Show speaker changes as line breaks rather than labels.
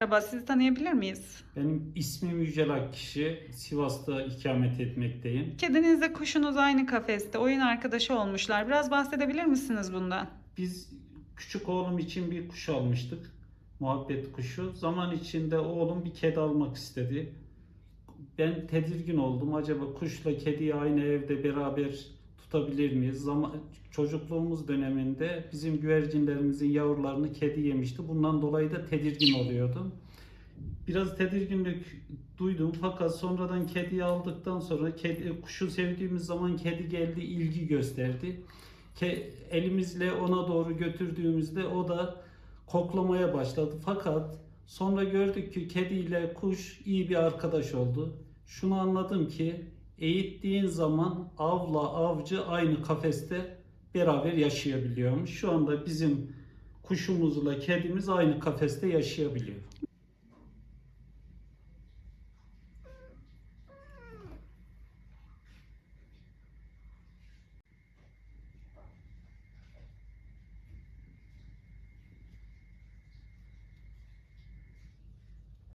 Merhaba, sizi tanıyabilir miyiz?
Benim ismim Yücel Akkişi. Sivas'ta ikamet etmekteyim.
Kedinizle kuşunuz aynı kafeste, oyun arkadaşı olmuşlar. Biraz bahsedebilir misiniz bundan?
Biz küçük oğlum için bir kuş almıştık. Muhabbet kuşu. Zaman içinde oğlum bir kedi almak istedi. Ben tedirgin oldum. Acaba kuşla kediyi aynı evde beraber tutabilir miyiz? Zaman, çocukluğumuz döneminde bizim güvercinlerimizin yavrularını kedi yemişti. Bundan dolayı da tedirgin oluyordum. Biraz tedirginlik duydum fakat sonradan kediyi aldıktan sonra kedi, kuşu sevdiğimiz zaman kedi geldi ilgi gösterdi. Ke, elimizle ona doğru götürdüğümüzde o da koklamaya başladı. Fakat sonra gördük ki kediyle kuş iyi bir arkadaş oldu. Şunu anladım ki eğittiğin zaman avla avcı aynı kafeste beraber yaşayabiliyormuş. Şu anda bizim kuşumuzla kedimiz aynı kafeste yaşayabiliyor.